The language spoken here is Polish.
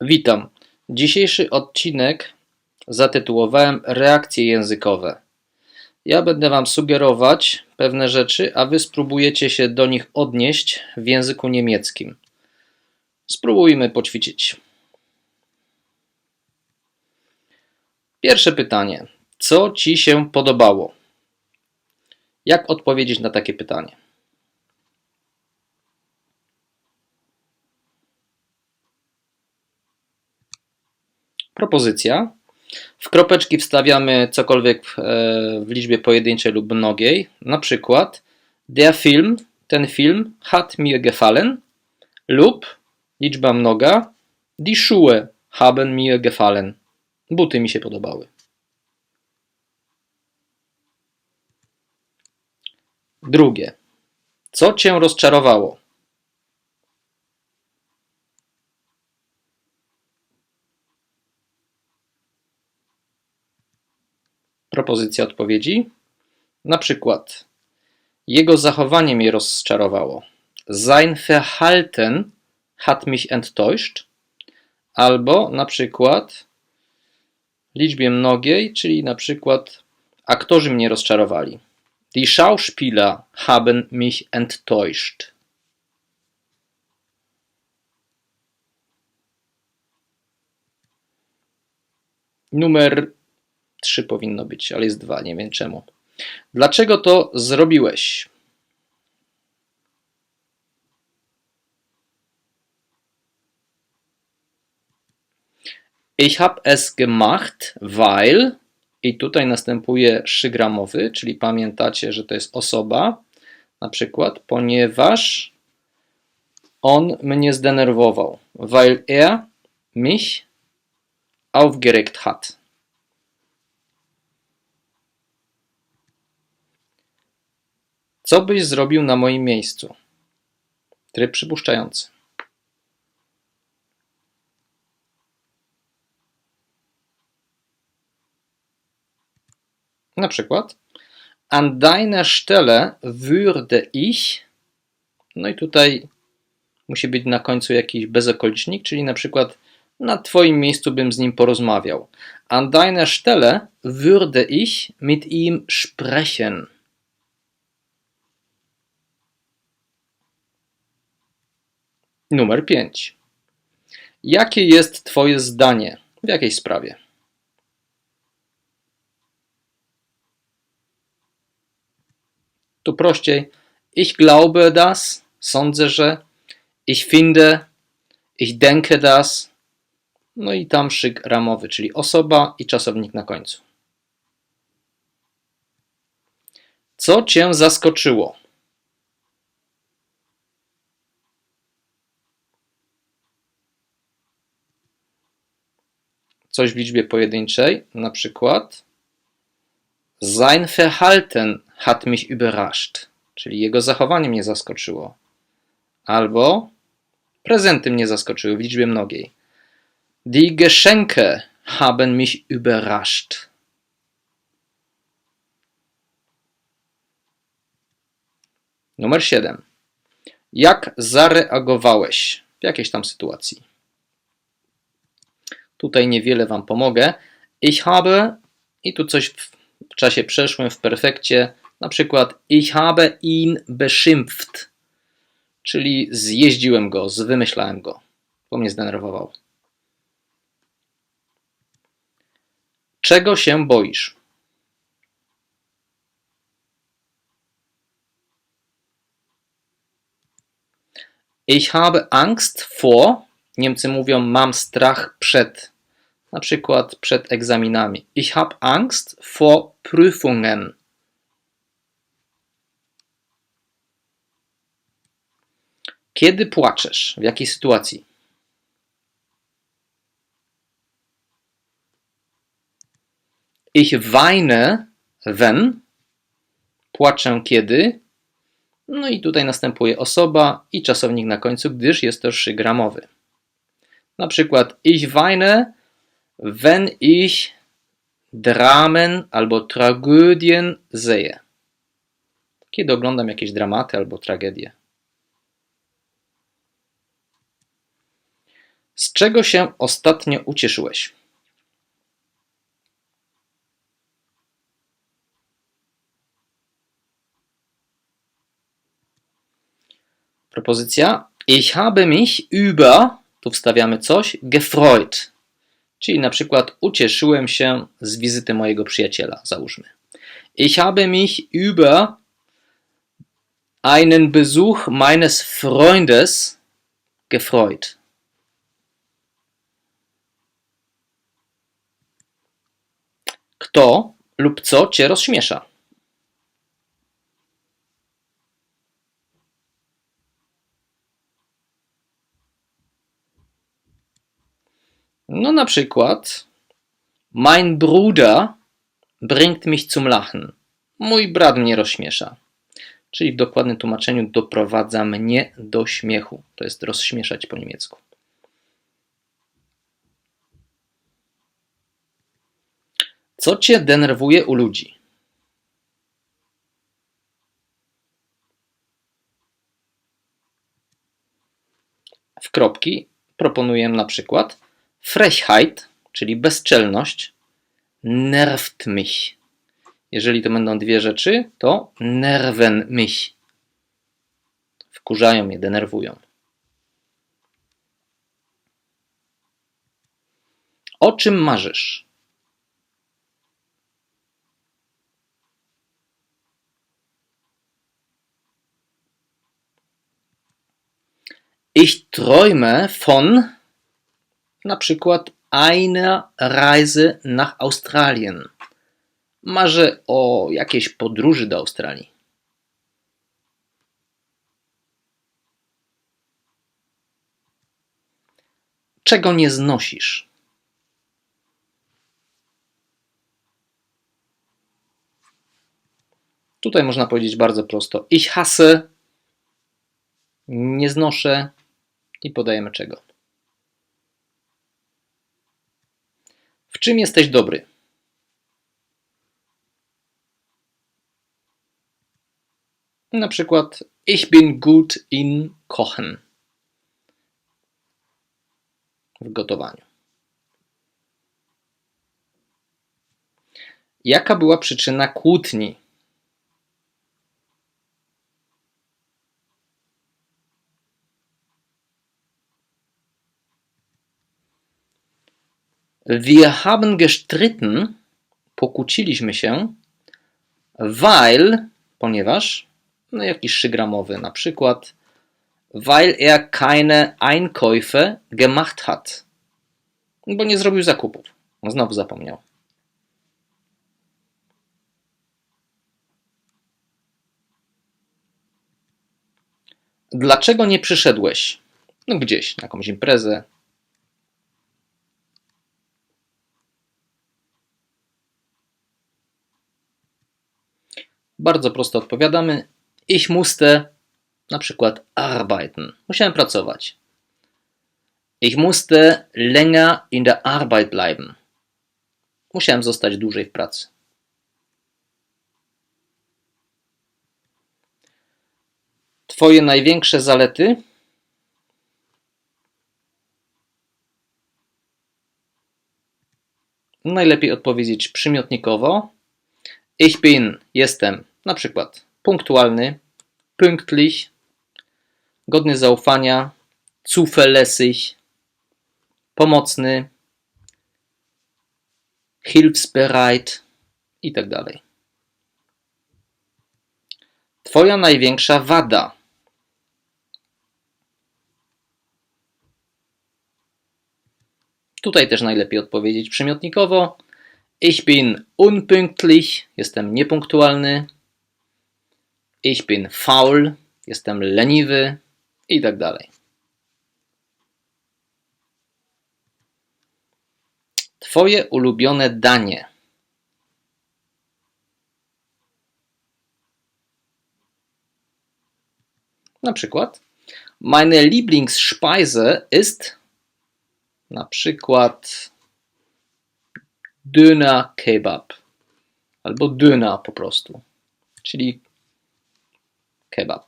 Witam. Dzisiejszy odcinek zatytułowałem Reakcje językowe. Ja będę Wam sugerować pewne rzeczy, a Wy spróbujecie się do nich odnieść w języku niemieckim. Spróbujmy poćwiczyć. Pierwsze pytanie. Co Ci się podobało? Jak odpowiedzieć na takie pytanie? Propozycja. W kropeczki wstawiamy cokolwiek e, w liczbie pojedynczej lub mnogiej. Na przykład der Film, ten film hat mir gefallen lub liczba mnoga die Schuhe haben mir gefallen. Buty mi się podobały. Drugie. Co cię rozczarowało? Propozycja odpowiedzi. Na przykład jego zachowanie mnie rozczarowało. Sein Verhalten hat mich enttäuscht. Albo na przykład liczbie mnogiej, czyli na przykład aktorzy mnie rozczarowali. Die Schauspieler haben mich enttäuscht. Numer 3 powinno być, ale jest 2, nie wiem czemu. Dlaczego to zrobiłeś? Ich habe es gemacht, weil i tutaj następuje szygramowy, czyli pamiętacie, że to jest osoba, na przykład, ponieważ on mnie zdenerwował, weil er mich aufgeregt hat. Co byś zrobił na moim miejscu? Tryb przypuszczający. Na przykład An deiner Stelle würde ich no i tutaj musi być na końcu jakiś bezokolicznik, czyli na przykład na twoim miejscu bym z nim porozmawiał. An deiner Stelle würde ich mit ihm sprechen. Numer 5. Jakie jest Twoje zdanie w jakiej sprawie? Tu prościej. Ich glaube das, sądzę, że. Ich finde, ich denke das. No i tam szyk ramowy, czyli osoba i czasownik na końcu. Co Cię zaskoczyło? Coś w liczbie pojedynczej, na przykład Sein Verhalten hat mich überrascht, czyli jego zachowanie mnie zaskoczyło. Albo prezenty mnie zaskoczyły w liczbie mnogiej. Die Geschenke haben mich überrascht. Numer 7. Jak zareagowałeś w jakiejś tam sytuacji? Tutaj niewiele Wam pomogę. Ich habe i tu coś w czasie przeszłym w perfekcie, na przykład ich habe ihn beschimpft, czyli zjeździłem go, zwymyślałem go, bo mnie zdenerwował. Czego się boisz? Ich habe Angst vor Niemcy mówią mam strach przed, na przykład przed egzaminami. Ich habe Angst vor Prüfungen. Kiedy płaczesz? W jakiej sytuacji? Ich weine, wenn. Płaczę kiedy. No i tutaj następuje osoba i czasownik na końcu, gdyż jest to trzygramowy. Na przykład ich weine, wenn ich Dramen albo Tragödien sehe. Kiedy oglądam jakieś dramaty albo tragedie. Z czego się ostatnio ucieszyłeś? Propozycja Ich habe mich über, tu wstawiamy coś, gefreut. Czyli na przykład ucieszyłem się z wizyty mojego przyjaciela, załóżmy. Ich habe mich über einen Besuch meines Freundes gefreut. Kto lub co cię rozśmiesza? No na przykład Mein Bruder bringt mich zum Lachen. Mój brat mnie rozśmiesza. Czyli w dokładnym tłumaczeniu doprowadza mnie do śmiechu. To jest rozśmieszać po niemiecku. Co cię denerwuje u ludzi? W kropki proponuję na przykład Frechheit, czyli bezczelność, nervt mich. Jeżeli to będą dwie rzeczy, to nerven mich. Wkurzają mnie, denerwują. O czym marzysz? Ich träume von na przykład einer Reise nach Australien. Marzę o jakiejś podróży do Australii. Czego nie znosisz? Tutaj można powiedzieć bardzo prosto. Ich hasse, nie znoszę i podajemy czego. W czym jesteś dobry? Na przykład Ich bin gut in Kochen. W gotowaniu. Jaka była przyczyna kłótni? Wir haben gestritten, pokłóciliśmy się, weil, ponieważ, no jakiś szygramowy na przykład, weil er keine Einkäufe gemacht hat. Bo nie zrobił zakupów. Znowu zapomniał. Dlaczego nie przyszedłeś? No gdzieś, na jakąś imprezę, Bardzo prosto odpowiadamy. Ich musste na przykład arbeiten. Musiałem pracować. Ich musste länger in der Arbeit bleiben. Musiałem zostać dłużej w pracy. Twoje największe zalety? Najlepiej odpowiedzieć przymiotnikowo. Ich bin, jestem na przykład punktualny, pünktlich, godny zaufania, zuverlässig, pomocny, hilfsbereit i tak. Twoja największa wada. Tutaj też najlepiej odpowiedzieć przymiotnikowo. Ich bin unpünktlich, jestem niepunktualny. Ich bin faul, jestem leniwy i tak dalej. Twoje ulubione danie. Na przykład, meine Lieblingsspeise ist na przykład Döner Kebab albo Döner po prostu, czyli kebab.